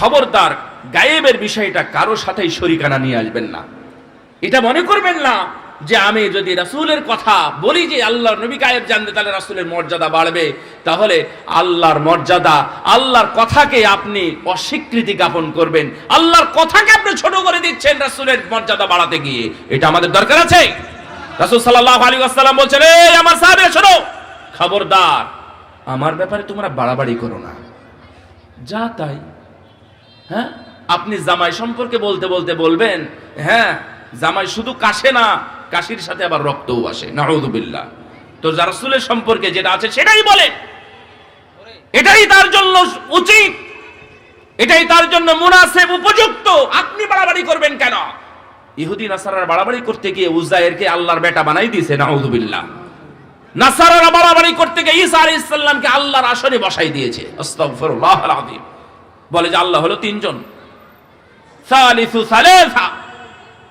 খবরদার, গায়েবের বিষয়টা কারও সাথেই শরিকানা নিয়ে আসবেন না। এটা মনে করবেন না যে আমি যদি রাসূলের কথা বলি যে আল্লাহর নবী গায়েব জানতে, তাহলে রাসূলের মর্যাদা বাড়বে। তাহলে আল্লাহর মর্যাদা, আল্লাহর কথাকে আপনি অস্বীকৃতি জ্ঞাপন করবেন। আল্লাহর কথাকে আপনি ছোট করে দিচ্ছেন রাসূলের মর্যাদা বাড়াতে গিয়ে। এটা আমাদের দরকার আছে? রাসূল সাল্লাহ আলাইহি ওয়াসাল্লাম বলছেন, এই আমার সাহেব শোনো, খবরদার, আমার ব্যাপারে তোমরা বাড়াবাড়ি করো না। যা তাই হ্যাঁ? আপনি জামাই সম্পর্কে বলতে বলতে বলবেন হ্যাঁ জামাই শুধু কাশে না, কাশির সাথে আবার রক্তও আসে নাউদুবিল্লাহ তো রাসূলের সম্পর্কে যেটা আছে সেটাই বলে। এটাই তার জন্য উচিত, এটাই তার জন্য মুনাসেব উপযুক্ত। আপনি বাড়াবাড়ি করবেন কেন? ইহুদি নাসারার বাড়াবাড়ি করতে গিয়ে উজায়েরকে আল্লাহর বেটা বানাই দিয়েছে নাউদুবিল্লাহ নাসারারা বাড়াবাড়ি করতে গিয়ে ঈসা আলাইহিস সালামকে আল্লাহর আসনে বসাই দিয়েছে, আস্তাগফিরুল্লাহ আলাযীম বলে যে আল্লাহ হলো তিনজন।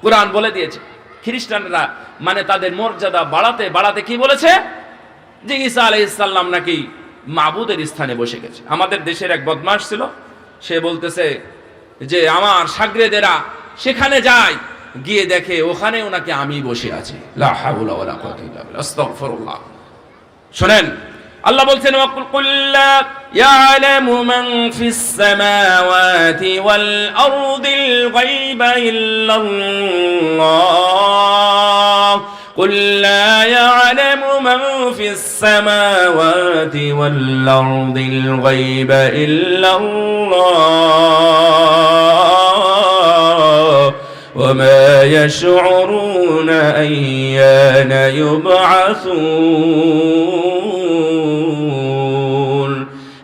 কোরআন বলে দিয়েছে। খ্রিস্টানরা মানে তাদের মর্যাদা বাড়াতে বাড়াতে কি বলেছে? যে ঈসা আলাইহিসসালাম নাকি মাবুদের স্থানে বসে গেছে। আমাদের দেশের এক বদমাস ছিল, সে বলতেছে যে আমার সাগরেদেরা সেখানে যায়, গিয়ে দেখে ওখানে ওনাকে আমি বসে আছি। শোনেন, আল্লাহ বলছেন يعلم من في السماوات والأرض الغيب إلا الله. قل لا يعلم من في السماوات والأرض الغيب إلا الله. وما يشعرون أيان يبعثون.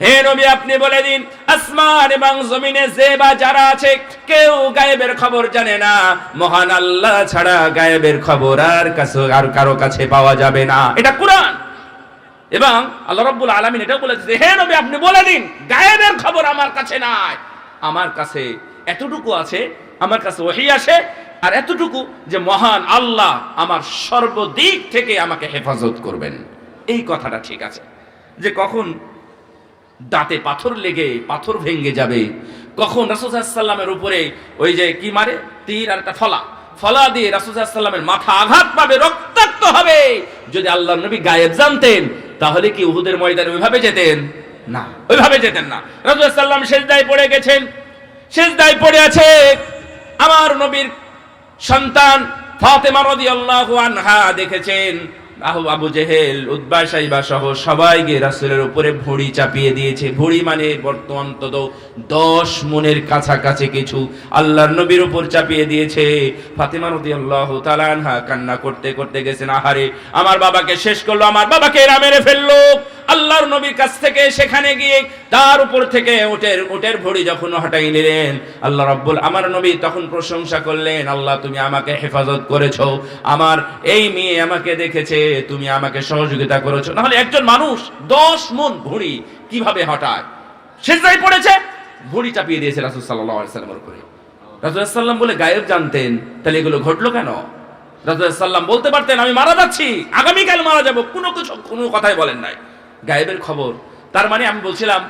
নবী, আপনি বলে দিন, আসমান এবং জমিনে যে বা যারা আছে, কেউ গায়েবের খবর জানে না। মহান আল্লাহ ছাড়া গায়েবের খবর আর কাছে, আর কারও কাছে পাওয়া যাবে না। এটা কোরআন। এবং আল্লাহ রাব্বুল আলামিন এটাও বলেছে, হে নবী, আপনি বলে দিন, গায়েবের খবর আমার কাছে নাই। আমার কাছে এতটুকু আছে, আমার কাছে ওহী আসে, আর এতটুকু যে মহান আল্লাহ আমার সর্বদিক থেকে আমাকে হেফাজত করবেন। এই কথাটা ঠিক আছে। যে কখন দাঁতে পাথর লেগে পাথর ভেঙে যাবে। কখন রাসুসাল্লামের উপরে ওই যে কি মারে? তীর আর একটা ফলা। ফলা দিয়ে রাসুসাল্লামের মাথা আঘাত পাবে, রক্তাক্ত হবে। যদি আল্লাহ নবী গায়েব জানতেন, তাহলে কি উহুদের ময়দানে ওইভাবে যেতেন? না, ওইভাবে যেতেন না। রাসুসাল্লাম শেষদায় পড়ে গেছেন। শেষদায় পড়ে আছে আমার নবীর সন্তান ফাতেমা রাদিয়াল্লাহু আনহা দেখেছেন। আবু জেহেল উদ্বা সাহিবা সহ সবাই গিয়ে রাসূলের উপরে ভুঁড়ি চাপিয়ে দিয়েছে। ভুঁড়ি মানে বর্তমান অন্তত দশ মনের কাছাকাছি কিছু। আল্লাহর নবীর উপর চাপিয়ে দিয়েছে। ফাতেমা রাদিয়াল্লাহু আল্লাহ কান্না করতে করতে গেছেন, আহারে, আমার বাবাকে শেষ করল, আমার বাবাকে এরা মেরে ফেলল। আল্লাহর নবীর কাছ থেকে সেখানে গিয়ে তার উপর থেকে উটের উটের ভড়ি যখন হটাই নিলেন, আল্লাহ রাব্বুল, আমার নবী তখন প্রশংসা করলেন, আল্লাহ তুমি আমাকে হেফাজত করেছ, আমার এই মেয়ে আমাকে দেখেছে, তুমি আমাকে সহযোগিতা করেছ। নাহলে একজন মানুষ দশ মন ভুঁড়ি কীভাবে হটায়? সেজদায় পড়েছে, ভুঁড়ি চাপিয়ে দিয়েছে রাসূল আলাইহি সাল্লামের উপরে। রাসূল সাল্লাম বলে, গায়েব জানতেন, তাহলে এগুলো ঘটলো কেন? রাসূল সাল্লাম বলতে পারতেন, আমি মারা যাচ্ছি, আগামীকাল মারা যাব, কোনো কিছু, কোনো কথাই বলেন নাই। গায়েবের খবর। তার মানে আমি বলছিলাম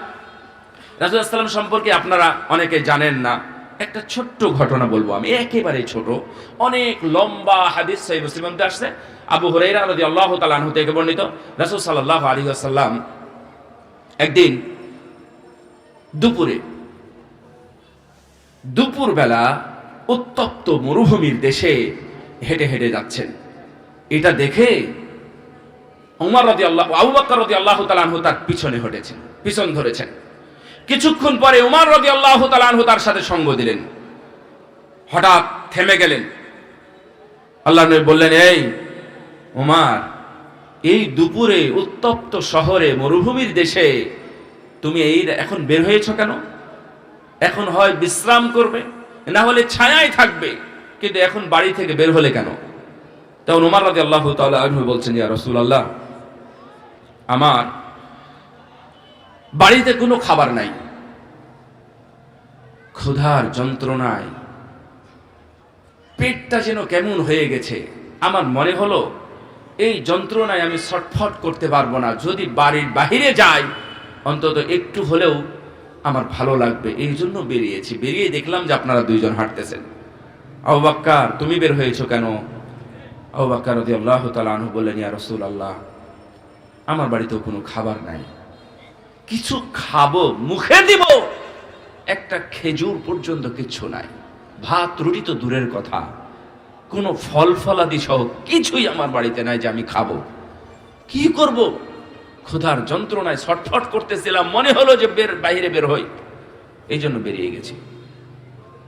রাজুলাম সম্পর্কে আপনারা অনেকে জানেন না। একটা ছোট্ট ঘটনা বলব আমি, একেবারে ছোট। অনেক লম্বা হাদিস সহি মুসলিমতে আসছে। আবু হরাইরা রাদি আল্লাহ তালাহ থেকে বর্ণিত। রাসুল সাল্লাহ আলী আসাল্লাম একদিন দুপুরে দুপুর বেলা উত্তপ্ত মরুভূমির দেশে হেঁটে হেঁটে যাচ্ছেন। এটা দেখে উমর রদি আল্লাহ আবু বকর রদি আল্লাহ তালানহু তার পিছনে হটেছেন, পিছন ধরেছেন। কিছুক্ষণ পরে উমর রদি আল্লাহ তালানহু তার সাথে সঙ্গ দিলেন। হঠাৎ থেমে গেলেন। আল্লাহ নবী বললেন, এই উমার, এই দুপুরে উত্তপ্ত শহরে, মরুভূমির দেশে তুমি এই এখন বের হয়েছ কেন? এখন হয় বিশ্রাম করবে, না হলে ছায়ায় থাকবে, কিন্তু এখন বাড়ি থেকে বের হলে কেন? তখন উমার রাজি আল্লাহ তালু বলছেন, ইয়া রসুল আল্লাহ আমার বাড়িতে কোনো খাবার নাই। ক্ষুধার যন্ত্রণায় পেটটা যেন কেমন হয়ে গেছে, আমার মনে হলো এই যন্ত্রণায় আমি ছটফট করতে পারব না। যদি বাড়ির বাহিরে যাই, অন্তত একটু হলেও আমার ভালো লাগবে। এই জন্য বেরিয়েছি। বেরিয়ে দেখলাম যে আপনারা দুইজন হাঁটতেছেন। আবু তুমি বের হয়েছো কেন? আবু বাক্কার রদি আল্লাহ তালু বললেন, ইয়া রসুল আল্লাহ আমার বাড়িতেও কোনো খাবার নাই। কিছু খাব, মুখে দিব। একটা খেজুর পর্যন্ত কিচ্ছু নাই। ভাত রুটি তো দূরের কথা। কোনো ফল ফলাদি সহ কিছুই আমার বাড়িতে নাই যে আমি খাব। কি করব? ক্ষুধার যন্ত্রণায় ছটফট করতেছিলাম, মনে হলো যে বের, বাইরে বের হই। এই জন্য বেরিয়ে গেছি।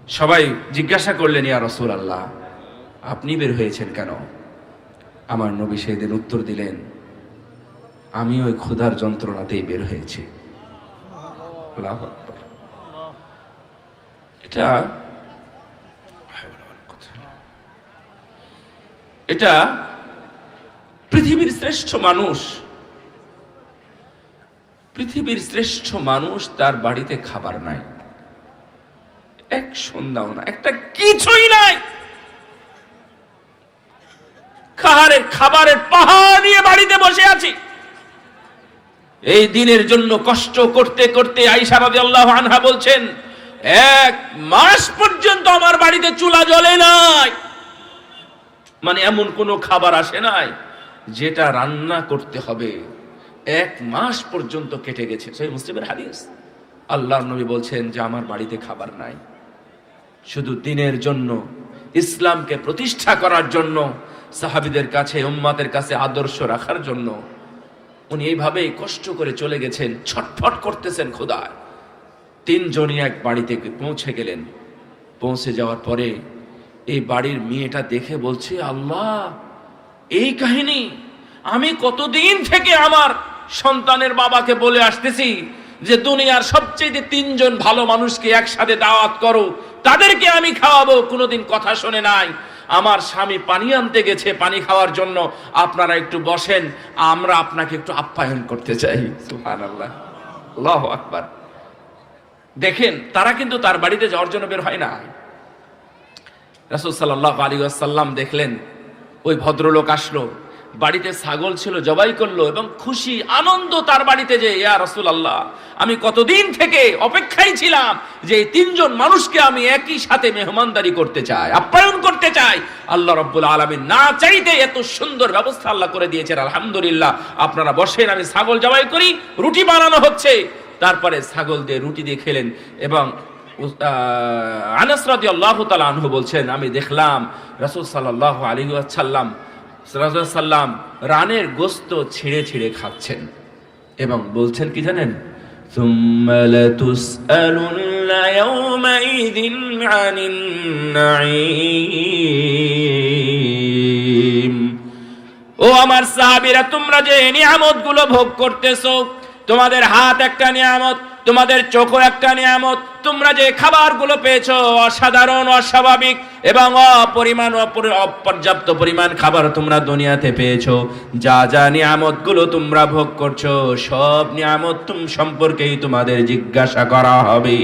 সবাই জিজ্ঞাসা করলেন, ইয়া রসুল আল্লাহ আপনি বের হয়েছেন কেন? আমার নবী সেদিন উত্তর দিলেন আমি ওই ক্ষুধার যন্ত্রণাতেই বের হয়েছি। এটা এটা পৃথিবীর শ্রেষ্ঠ মানুষ। পৃথিবীর শ্রেষ্ঠ মানুষ তার বাড়িতে খাবার নাই। এক সন্ধ্যাও না, একটা কিছুই নাই। খাহারের খাবারের পাহাড় নিয়ে বাড়িতে বসে আছি। এই দিনের জন্য কষ্ট করতে করতে আইসা আল্লাহ আনহা বলছেন, এক মাস পর্যন্ত আমার বাড়িতে চুলা জ্বলে নাই। মানে এমন কোনো খাবার আসে নাই যেটা রান্না করতে হবে। এক মাস পর্যন্ত কেটে গেছে। সেই মুসলিমের হাদিস। আল্লাহ নবী বলছেন যে আমার বাড়িতে খাবার নাই। শুধু দিনের জন্য, ইসলামকে প্রতিষ্ঠা করার জন্য, সাহাবিদের কাছে, উম্মাদের কাছে আদর্শ রাখার জন্য উনি এইভাবেই কষ্ট করে চলে গেছেন, ছটফট করতেছেন খোদায়। তিনজনই এক বাড়িতে পৌঁছে গেলেন। পৌঁছে যাওয়ার পরে এই বাড়ির মেয়েটা দেখে বলছে, আল্লাহ, এই কাহিনী আমি কতদিন থেকে আমার সন্তানের বাবাকে বলে আসতেছি যে দুনিয়ার সবচেয়ে তিনজন ভালো মানুষকে একসাথে দাওয়াত করো, তাদেরকে আমি খাওয়াবো, কোনোদিন কথা শোনে নাই। আমার স্বামী পানি আনতে গেছে, পানি খাওয়ার জন্য। আপনারা একটু বসেন, আমরা আপনাকে একটু আপ্যায়ন করতে চাই। সুবহানাল্লাহ। আল্লাহু আকবার। দেখেন, তারা কিন্তু তার বাড়িতে যাওয়ার জন্য বের হয় না। রাসুল সাল্লাহ আলী আসাল্লাম দেখলেন, ওই ভদ্রলোক আসলো। বাড়িতে ছাগল ছিল, জবাই করল এবং খুশি, আনন্দ তার বাড়িতে যে, ইয়া রসুল আল্লাহ আমি কতদিন থেকে অপেক্ষায় ছিলাম যে এই তিনজন মানুষকে আমি একই সাথে মেহমানদারি করতে চাই, আপ্যায়ন করতে চাই। আল্লাহ রব্বুল আলমী না চাইতে এত সুন্দর ব্যবস্থা আল্লাহ করে দিয়েছেন, আলহামদুলিল্লাহ। আপনারা বসেন, আমি ছাগল জবাই করি, রুটি বানানো হচ্ছে। তারপরে ছাগল দিয়ে রুটি দিয়ে খেলেন এবং আনাস রাদিয়াল্লাহু তাআলা আনহু বলছেন, আমি দেখলাম রাসূল সাল্লাল্লাহু আলাইহি ওয়াসাল্লাম সাল্লাম রানের গোস্ত ছিঁড়ে ছিঁড়ে খাচ্ছেন। এবং বলছেন কি জানেন? ও আমার সাহাবিরা, তোমরা যে নিয়ামত ভোগ করতেছো, তোমাদের হাত একটা নিয়ামত তোমাদের চোখও একটা নিয়ামত, তোমরা যে খাবারগুলো পেয়েছ, অসাধারণ, অস্বাভাবিক এবং অপরিমাণ, অপর- অপর্যাপ্ত পরিমাণ খাবার তোমরা দুনিয়াতে পেয়েছ। যা যা নিয়ামতগুলো তোমরা ভোগ করছ, সব নিয়ামত তুম, সম্পর্কেই তোমাদের জিজ্ঞাসা করা হবে।